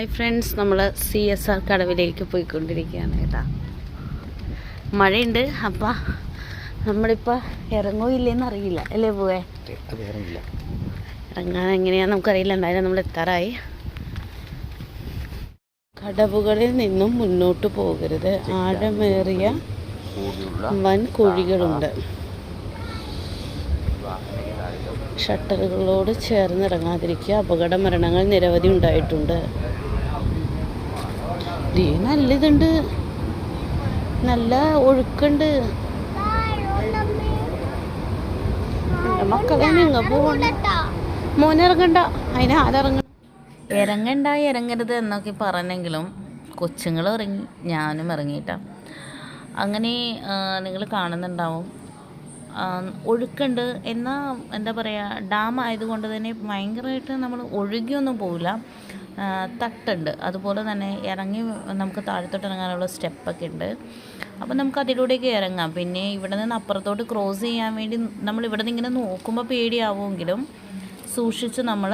Hi friends നമ്മൾ C S R കടവിലേക്ക് പോയിക്കൊണ്ടിരിക്കുകയാണ് കേട്ടോ. മഴയുണ്ട് അപ്പം നമ്മളിപ്പോൾ ഇറങ്ങോ ഇല്ലേന്ന് അറിയില്ല അല്ലേ പോവേ ഇറങ്ങാൻ എങ്ങനെയാണെന്ന് നമുക്കറിയില്ല. എന്തായാലും നമ്മൾ എത്താറായി. കടവുകളിൽ നിന്നും മുന്നോട്ട് പോകരുത്. ആഴമേറിയ വൻ കുഴികളുണ്ട്. ഷട്ടറുകളോട് ചേർന്ന് ഇറങ്ങാതിരിക്കുക അപകട മരണങ്ങൾ നിരവധി ഉണ്ടായിട്ടുണ്ട്. ദേ നല്ല ഇതുണ്ട് നല്ല ഒഴുക്കുണ്ട്. മക്കളെ നിങ്ങ പോകണ്ട മോനെ ഇറങ്ങണ്ട. അതിന് ഇറങ്ങണ്ട ഇറങ്ങരുത് എന്നൊക്കെ പറഞ്ഞെങ്കിലും കൊച്ചുങ്ങൾ ഇറങ്ങി ഞാനും ഇറങ്ങിയിട്ടാ. അങ്ങനെ നിങ്ങൾ കാണുന്നുണ്ടാവും. ഒഴുക്കുണ്ട്. എന്നാൽ എന്താ പറയുക ഡാം ആയതുകൊണ്ട് തന്നെ ഭയങ്കരമായിട്ട് നമ്മൾ ഒഴുകിയൊന്നും പോവില്ല. തട്ടുണ്ട്. അതുപോലെ തന്നെ ഇറങ്ങി നമുക്ക് താഴത്തോട്ട് ഇറങ്ങാനുള്ള സ്റ്റെപ്പൊക്കെ ഉണ്ട്. അപ്പോൾ നമുക്ക് അതിലൂടെയൊക്കെ ഇറങ്ങാം. പിന്നെ ഇവിടെ നിന്ന് അപ്പുറത്തോട്ട് ക്രോസ് ചെയ്യാൻ വേണ്ടി നമ്മൾ ഇവിടെ നിന്ന് ഇങ്ങനെ നോക്കുമ്പോൾ പേടിയാവുമെങ്കിലും സൂക്ഷിച്ച് നമ്മൾ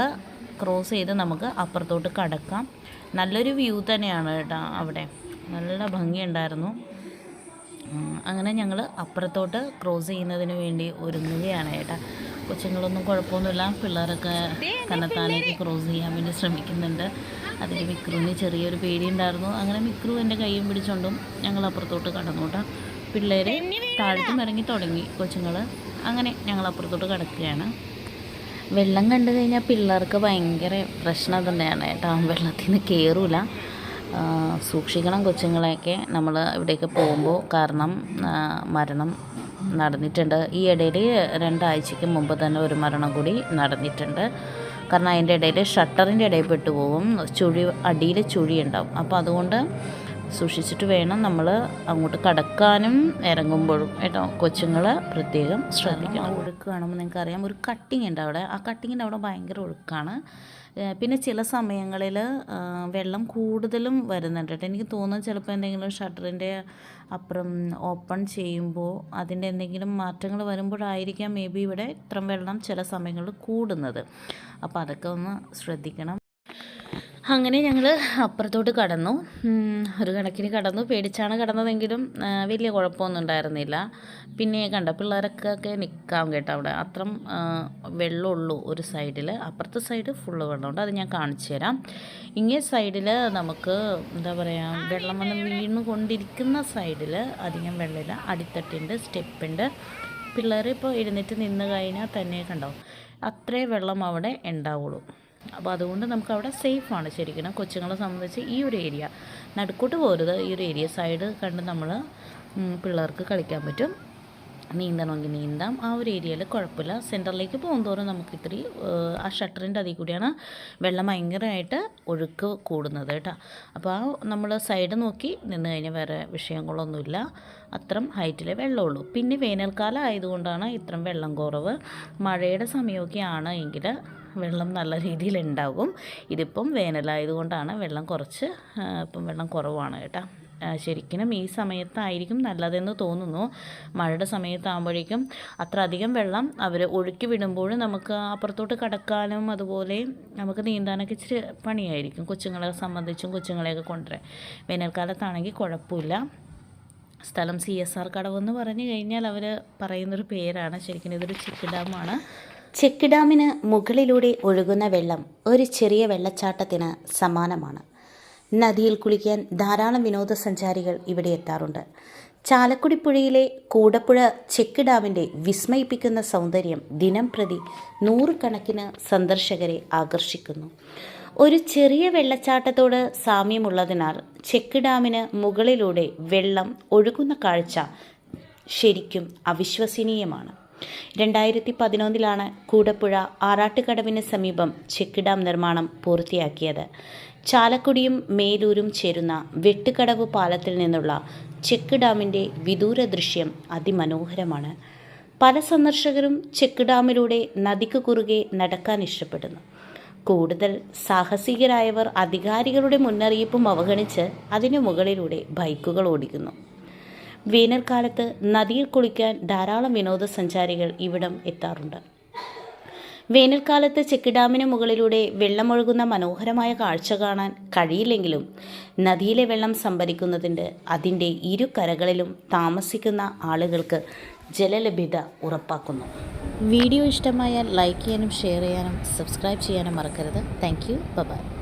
ക്രോസ് ചെയ്ത് നമുക്ക് അപ്പുറത്തോട്ട് കടക്കാം. നല്ലൊരു വ്യൂ തന്നെയാണ് കേട്ടോ അവിടെ. നല്ല ഭംഗിയുണ്ടായിരുന്നു. അങ്ങനെ ഞങ്ങൾ അപ്പുറത്തോട്ട് ക്രോസ് ചെയ്യുന്നതിന് വേണ്ടി ഒരുങ്ങുകയാണ് ഏട്ടാ. കൊച്ചുങ്ങളൊന്നും കുഴപ്പമൊന്നുമില്ല. പിള്ളേരൊക്കെ കനത്താനേക്ക് ക്രോസ് ചെയ്യാൻ വേണ്ടി ശ്രമിക്കുന്നുണ്ട്. അതിൽ മിക്രുവിന് ചെറിയൊരു പേടിയുണ്ടായിരുന്നു. അങ്ങനെ മിക്രു എന്റെ കൈയും പിടിച്ചുകൊണ്ടും ഞങ്ങൾ അപ്പുറത്തോട്ട് കടന്നു കേട്ടോ പിള്ളേർ താഴത്തും ഇറങ്ങി തുടങ്ങി കൊച്ചുങ്ങൾ അങ്ങനെ ഞങ്ങൾ അപ്പുറത്തോട്ട് കിടക്കുകയാണ്. വെള്ളം കണ്ടു കഴിഞ്ഞാൽ പിള്ളേർക്ക് ഭയങ്കര പ്രശ്നം തന്നെയാണ് കേട്ടോ വെള്ളത്തിൽ നിന്ന് കയറൂല സൂക്ഷിക്കണം കൊച്ചുങ്ങളെയൊക്കെ നമ്മൾ ഇവിടെയൊക്കെ പോകുമ്പോൾ കാരണം മരണം നടന്നിട്ടുണ്ട്. ഈ ഇടയിൽ രണ്ടാഴ്ചയ്ക്ക് മുമ്പ് തന്നെ ഒരു മരണം കൂടി നടന്നിട്ടുണ്ട്. കാരണം അതിന്റെ ഇടയിൽ ഷട്ടറിന്റെ ഇടയിൽ പെട്ടുപോകും ചുഴി അടിയിൽ ചുഴി ഉണ്ടാവും അപ്പോൾ അതുകൊണ്ട് സൂക്ഷിച്ചിട്ട് വേണം നമ്മൾ അങ്ങോട്ട് കടക്കാനും ഇറങ്ങുമ്പോഴും. കേട്ടോ കൊച്ചുങ്ങൾ പ്രത്യേകം ശ്രദ്ധിക്കണം. ആ ഒഴുക്ക് കാണുമ്പോൾ നിങ്ങൾക്ക് അറിയാം ഒരു കട്ടിങ് ഉണ്ട് അവിടെ. ആ കട്ടിങ്ങിന്റെ അവിടെ ഭയങ്കര ഒഴുക്കാണ്. പിന്നെ ചില സമയങ്ങളിൽ വെള്ളം കൂടുതലും വരുന്നുണ്ട് കേട്ടോ. എനിക്ക് തോന്നുന്നു ചിലപ്പോൾ എന്തെങ്കിലും ഷട്ടറിന്റെ അപ്പുറം ഓപ്പൺ ചെയ്യുമ്പോൾ അതിന്റെ എന്തെങ്കിലും മാറ്റങ്ങൾ വരുമ്പോഴായിരിക്കാം മേ ബി ഇവിടെ ഇത്രയും വെള്ളം ചില സമയങ്ങളിൽ കൂടുന്നത്. അപ്പോൾ അതൊക്കെ ഒന്ന് ശ്രദ്ധിക്കണം. അങ്ങനെ ഞങ്ങൾ അപ്പുറത്തോട്ട് കടന്നു. ഒരു കണക്കിന് കടന്നു. പേടിച്ചാണ് കടന്നതെങ്കിലും വലിയ കുഴപ്പമൊന്നും ഉണ്ടായിരുന്നില്ല. പിന്നെ കണ്ട പിള്ളേരൊക്കെ നിൽക്കാം കേട്ടോ അവിടെ. അത്രം വെള്ളമുള്ളൂ ഒരു സൈഡിൽ അപ്പുറത്തെ സൈഡ് ഫുള്ള് വെള്ളമുണ്ട്. അത് ഞാൻ കാണിച്ചു തരാം. ഇങ്ങേ സൈഡിൽ നമുക്ക് എന്താ പറയുക വെള്ളം വന്ന് വീണ് കൊണ്ടിരിക്കുന്ന സൈഡിൽ അധികം വെള്ളമില്ല. അടിത്തട്ടുണ്ട് സ്റ്റെപ്പുണ്ട്. പിള്ളേർ ഇപ്പോൾ എഴുന്നേറ്റ് നിന്ന് കഴിഞ്ഞാൽ തന്നെ കണ്ടോ അത്രേ വെള്ളം അവിടെ ഉണ്ടാവുള്ളൂ. അപ്പോൾ അതുകൊണ്ട് നമുക്ക് അവിടെ സേഫാണ് ശരിക്കും. കൊച്ചുങ്ങളെ സംബന്ധിച്ച് ഈ ഒരു ഏരിയ നടുക്കോട്ട് പോരുത്. ഈ ഒരു ഏരിയ സൈഡ് കണ്ട് നമ്മൾ പിള്ളേർക്ക് കളിക്കാൻ പറ്റും. നീന്തണമെങ്കിൽ നീന്താം. ആ ഒരു ഏരിയയിൽ കുഴപ്പമില്ല. സെന്ററിലേക്ക് പോകുന്തോറും നമുക്ക് ഇത്തിരി ആ ഷട്ടറിന്റെ അതിൽ കൂടിയാണ് വെള്ളം ഭയങ്കരമായിട്ട് ഒഴുക്ക് കൂടുന്നത് കേട്ടോ. അപ്പോൾ ആ നമ്മൾ സൈഡ് നോക്കി നിന്ന് കഴിഞ്ഞാൽ വേറെ വിഷയങ്ങളൊന്നുമില്ല. അത്രം ഹൈറ്റിലെ വെള്ളമുള്ളൂ. പിന്നെ വേനൽക്കാലം ആയതുകൊണ്ടാണ് ഇത്രയും വെള്ളം കുറവ്. മഴയുടെ സമയമൊക്കെ ആണ് എങ്കിൽ വെള്ളം നല്ല രീതിയിൽ ഉണ്ടാകും ഇതിപ്പം വേനലായതുകൊണ്ടാണ് വെള്ളം കുറച്ച് ഇപ്പം വെള്ളം കുറവാണ് കേട്ടോ. ശരിക്കും ഈ സമയത്തായിരിക്കും നല്ലതെന്ന് തോന്നുന്നു. മഴയുടെ സമയത്താകുമ്പോഴേക്കും അത്ര അധികം വെള്ളം അവർ ഒഴുക്കി വിടുമ്പോഴും നമുക്ക് അപ്പുറത്തോട്ട് കടക്കാനും അതുപോലെ നമുക്ക് നീന്താനൊക്കെ ഇച്ചിരി പണിയായിരിക്കും. കൊച്ചുങ്ങളെ സംബന്ധിച്ചും കൊച്ചുങ്ങളെയൊക്കെ കൊണ്ടുവരാൻ. വേനൽക്കാലത്താണെങ്കിൽ കുഴപ്പമില്ല. സ്ഥലം സി എസ് ആർ കടവെന്ന് പറഞ്ഞു കഴിഞ്ഞാൽ അവർ പറയുന്നൊരു പേരാണ്. ശരിക്കും ഇതൊരു ചിക്ക് ഡാമാണ്. ചെക്ക് ഡാമിന് മുകളിലൂടെ ഒഴുകുന്ന വെള്ളം ഒരു ചെറിയ വെള്ളച്ചാട്ടത്തിന് സമാനമാണ്. നദിയിൽ കുളിക്കാൻ ധാരാളം വിനോദസഞ്ചാരികൾ ഇവിടെ എത്താറുണ്ട്. ചാലക്കുടി പുഴയിലെ കൂടപ്പുഴ ചെക്ക് ഡാമിന്റെ വിസ്മയിപ്പിക്കുന്ന സൗന്ദര്യം ദിനം പ്രതി നൂറുകണക്കിന് സന്ദർശകരെ ആകർഷിക്കുന്നു. ഒരു ചെറിയ വെള്ളച്ചാട്ടത്തോട് സാമ്യമുള്ളതിനാൽ ചെക്ക് ഡാമിന് മുകളിലൂടെ വെള്ളം ഒഴുകുന്ന കാഴ്ച ശരിക്കും അവിശ്വസനീയമാണ്. രണ്ടായിരത്തി പതിനൊന്നിലാണ് കൂടപ്പുഴ ആറാട്ടുകടവിന് സമീപം ചെക്ക് ഡാം നിർമ്മാണം പൂർത്തിയാക്കിയത്. ചാലക്കുടിയും മേലൂരും ചേരുന്ന വെട്ടുകടവ് പാലത്തിൽ നിന്നുള്ള ചെക്ക് ഡാമിന്റെ വിദൂര ദൃശ്യം അതിമനോഹരമാണ്. പല സന്ദർശകരും ചെക്ക് ഡാമിലൂടെ നദിക്ക് കുറുകെ നടക്കാൻ ഇഷ്ടപ്പെടുന്നു. കൂടുതൽ സാഹസികരായവർ അധികാരികളുടെ മുന്നറിയിപ്പും അവഗണിച്ച് അതിനു മുകളിലൂടെ ബൈക്കുകൾ ഓടിക്കുന്നു. വേനൽക്കാലത്ത് നദിയിൽ കുളിക്കാൻ ധാരാളം വിനോദസഞ്ചാരികൾ ഇവിടം എത്താറുണ്ട്. വേനൽക്കാലത്ത് ചെക്ക് ഡാമിന് മുകളിലൂടെ വെള്ളമൊഴുകുന്ന മനോഹരമായ കാഴ്ച കാണാൻ കഴിയില്ലെങ്കിലും നദിയിലെ വെള്ളം സംഭരിക്കുന്നതിന്റെ അതിന്റെ ഇരു കരകളിലും താമസിക്കുന്ന ആളുകൾക്ക് ജലലഭ്യത ഉറപ്പാക്കുന്നു. വീഡിയോ ഇഷ്ടമായാൽ ലൈക്ക് ചെയ്യാനും ഷെയർ ചെയ്യാനും സബ്സ്ക്രൈബ് ചെയ്യാനും മറക്കരുത്. Thank you. ബൈ.